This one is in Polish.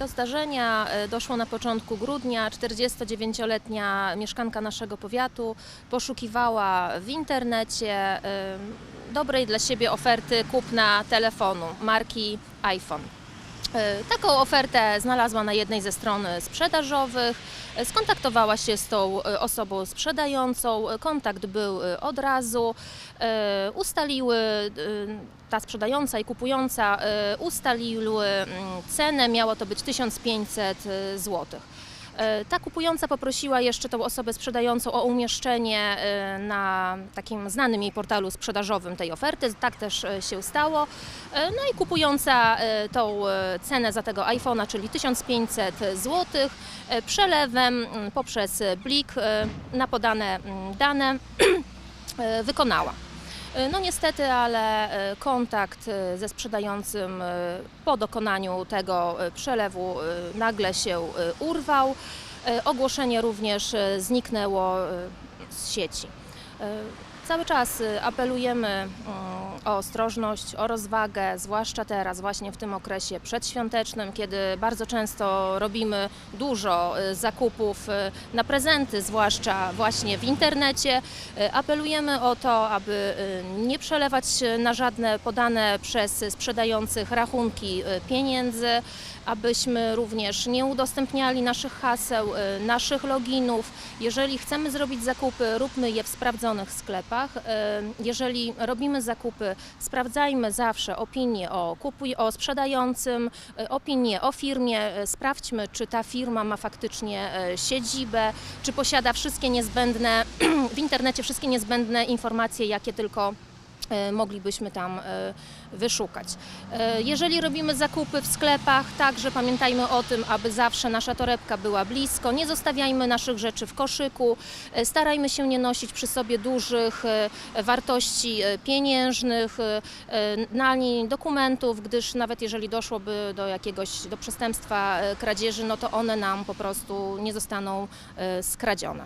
Do zdarzenia e, doszło na początku grudnia. 49-letnia mieszkanka naszego powiatu poszukiwała w internecie dobrej dla siebie oferty kupna telefonu marki iPhone. E, Taką ofertę znalazła na jednej ze stron sprzedażowych. Skontaktowała się z tą e, osobą sprzedającą. Kontakt był e, od razu. Ustaliły ta sprzedająca i kupująca ustaliły mm, cenę. Miało to być 1500 zł. E, Ta kupująca poprosiła jeszcze tą osobę sprzedającą o umieszczenie e, na takim znanym jej portalu sprzedażowym tej oferty. Tak też e, się stało. No i kupująca tą cenę za tego iPhone'a, czyli 1500 zł, przelewem mm, poprzez blik na podane mm, dane wykonała. E, No niestety, ale e, kontakt e, ze sprzedającym po dokonaniu tego przelewu nagle się urwał. Ogłoszenie również zniknęło z sieci. Cały czas apelujemy mm, o ostrożność, o rozwagę, zwłaszcza teraz, właśnie w tym okresie przedświątecznym, kiedy bardzo często robimy dużo e, zakupów e, na prezenty, zwłaszcza właśnie w internecie. E, Apelujemy o to, aby nie przelewać na żadne podane przez sprzedających rachunki pieniędzy, abyśmy również nie udostępniali naszych haseł, naszych loginów. Jeżeli chcemy zrobić zakupy, róbmy je w sprawdzonych sklepach. Jeżeli robimy zakupy, sprawdzajmy zawsze opinię o, kupuj, o sprzedającym, e, opinię o firmie. E, Sprawdźmy, czy ta firma ma faktycznie e, siedzibę, czy posiada wszystkie niezbędne w internecie wszystkie niezbędne informacje, jakie tylko moglibyśmy tam e, wyszukać. E, Jeżeli robimy zakupy w sklepach, także pamiętajmy o tym, aby zawsze nasza torebka była blisko. Nie zostawiajmy naszych rzeczy w koszyku. E, Starajmy się nie nosić przy sobie dużych e, wartości e, pieniężnych, e, e, na niej dokumentów, gdyż nawet jeżeli doszłoby do jakiegoś do przestępstwa e, kradzieży, no to one nam po prostu nie zostaną e, skradzione.